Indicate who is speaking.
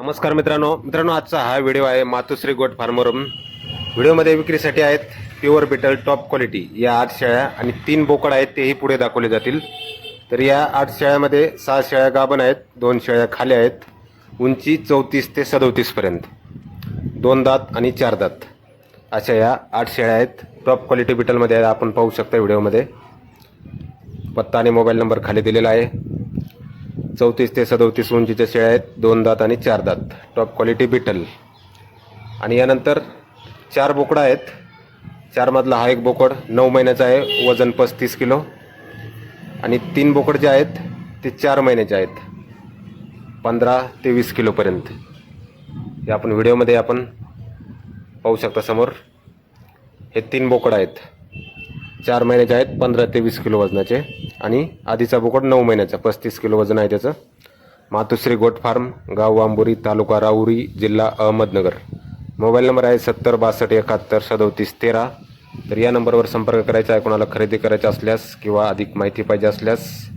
Speaker 1: नमस्कार मित्रांनो. मित्रांनो आजचा हा व्हिडिओ आहे मातुश्री गोट फार्मवरून व्हिडिओमध्ये विक्रीसाठी आहेत प्युअर बिटल टॉप क्वालिटी. या आठ शेळ्या आणि तीन बोकड आहेत तेही पुढे दाखवले जातील. तर या आठ शेळ्यामध्ये सहा शेळ्या गाभण आहेत दोन शेळ्या खाली आहेत. उंची चौतीस ते सदोतीसपर्यंत दोन दात आणि चार दात. अशा या आठ शेळ्या आहेत. टॉप क्वालिटी बिटलमध्ये आहेत आपण पाहू शकता व्हिडिओमध्ये. पत्ता आणि मोबाईल नंबर खाली दिलेला आहे. चौतीस ते सदोतीस उंचीच्या शेळ्या आहेत. दोन दात आणि चार दात. टॉप क्वालिटी बिटल आणि यानंतर चार बोकडं आहेत. चारमधला हा एक बोकड नऊ महिन्याचा आहे. वजन पस्तीस किलो. आणि तीन बोकड जे आहेत ते चार महिन्याचे आहेत. पंधरा ते वीस किलोपर्यंत हे आपण व्हिडिओमध्ये आपण पाहू शकता समोर. हे तीन बोकड आहेत. चार महिन्याचे आहेत पंधरा ते वीस किलो वजनाचे. आणि आधीचा बोकड नऊ महिन्याचा पस्तीस किलो वजन आहे त्याचं. मातुश्री गोट फार्म गाव वांबुरी तालुका राहुरी जिल्हा अहमदनगर. मोबाईल नंबर आहे सत्तर बासष्ट एकाहत्तर सदोतीस तेरा. तर या नंबरवर संपर्क करायचा आहे कोणाला खरेदी करायचा असल्यास किंवा अधिक माहिती पाहिजे असल्यास